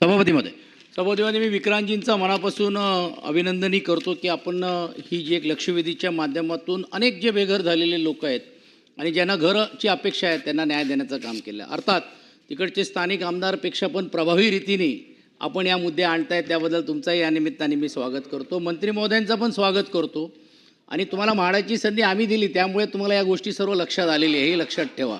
सभापतीमध्ये. सभापतीमध्ये मी विक्रांतजींचा मनापासून अभिनंदनही करतो की आपण ही जी एक लक्षवेधीच्या माध्यमातून अनेक जे बेघर झालेले लोक आहेत आणि ज्यांना घरची अपेक्षा आहे त्यांना न्याय देण्याचं काम केलं. अर्थात तिकडचे स्थानिक आमदारपेक्षा पण प्रभावी रीतीने आपण या मुद्दे आणताय त्याबद्दल तुमचाही या निमित्ताने मी स्वागत करतो. मंत्री महोदयांचं पण स्वागत करतो. आणि तुम्हाला म्हाडाची संधी आम्ही दिली त्यामुळे तुम्हाला या गोष्टी सर्व लक्षात आलेली आहे हे लक्षात ठेवा.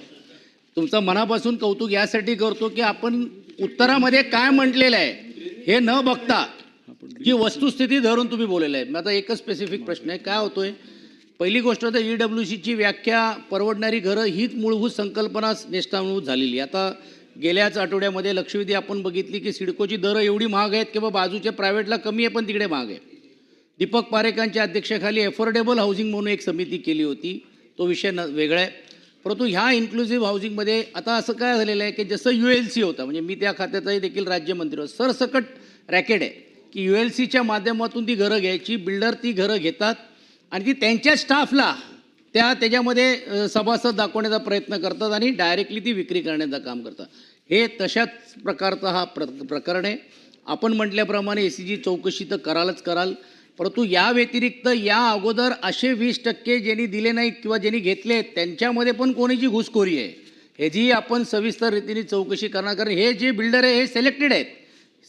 तुमचं मनापासून कौतुक यासाठी करतो की आपण उत्तरामध्ये काय म्हटलेलं आहे हे न बघता जी वस्तुस्थिती धरून तुम्ही बोललेलं आहे. आता एकच स्पेसिफिक प्रश्न आहे काय होतोय? पहिली गोष्ट तर ई डब्ल्यू सीची व्याख्या परवडणारी घरं हीच मूलभूत संकल्पना निष्ठावूत झालेली आता गेल्याच आठवड्यामध्ये लक्षवेधी आपण बघितली की सिडकोची दरं एवढी महाग आहेत किंवा बाजूच्या प्रायव्हेटला कमी आहे पण तिकडे महाग आहे. दीपक पारेखांच्या अध्यक्षेखाली एफोर्डेबल हाऊसिंग म्हणून एक समिती केली होती. तो विषय न वेगळा आहे. परंतु ह्या इन्क्लुझिव्ह हाऊसिंगमध्ये आता असं काय झालेलं आहे की जसं यू एल सी होतं म्हणजे मी त्या खात्याचाही देखील राज्यमंत्री होतो. सरसकट रॅकेट आहे की यू एल सीच्या माध्यमातून ती घरं घ्यायची बिल्डर ती घरं घेतात आणि ती त्यांच्या स्टाफला त्या त्याच्यामध्ये सभासद दाखवण्याचा प्रयत्न करतात आणि डायरेक्टली ती विक्री करण्याचं काम करतात. हे तशाच प्रकारचा हा प्र प्रकरण आहे. आपण म्हटल्याप्रमाणे ए सी जी चौकशी तर करालच कराल. परंतु या व्यतिरिक्त या अगोदर असे वीस टक्के ज्यांनी दिले नाहीत किंवा ज्यांनी घेतले आहेत त्यांच्यामध्ये पण कोणीची घुसखोरी आहे? ह्याची आपण सविस्तर रीतीने चौकशी करणार कारण हे जे बिल्डर आहे हे सिलेक्टेड आहेत.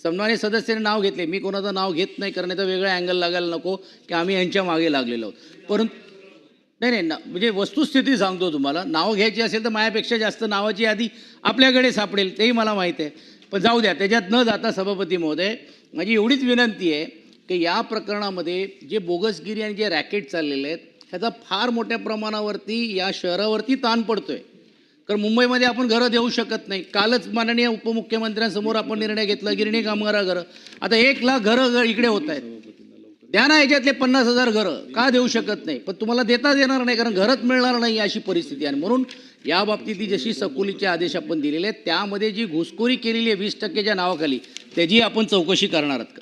सन्मान्य सदस्याने नाव घेतले. मी कोणाचं नाव घेत नाही कारण याचा वेगळा अँगल लागायला नको की आम्ही यांच्या मागे लागलेलो आहोत. परंतु नाही नाही ना म्हणजे वस्तुस्थिती सांगतो तुम्हाला. नाव घ्यायची असेल तर माझ्यापेक्षा जास्त नावाची यादी आपल्याकडे सापडेल तेही मला माहीत आहे. पण जाऊ द्या त्याच्यात न जाता सभापती महोदय माझी एवढीच विनंती आहे की या प्रकरणामध्ये जे बोगसगिरी आणि जे रॅकेट चाललेले आहेत ह्याचा फार मोठ्या प्रमाणावरती या शहरावरती ताण पडतोय. कारण मुंबईमध्ये आपण घरं देऊ शकत नाही. कालच माननीय उपमुख्यमंत्र्यांसमोर आपण निर्णय घेतला गिरणी कामगारा घरं. आता एक लाख घरं इकडे होत आहेत. द्या ना याच्यातले पन्नास हजार घरं. का देऊ शकत नाही? पण तुम्हाला देताच येणार नाही कारण घरच मिळणार नाही अशी परिस्थिती आहे. म्हणून या बाबतीतली जशी सकुलीचे आदेश आपण दिलेले आहेत त्यामध्ये जी घुसखोरी केलेली आहे वीस टक्केच्या नावाखाली त्याची आपण चौकशी करणार आहात.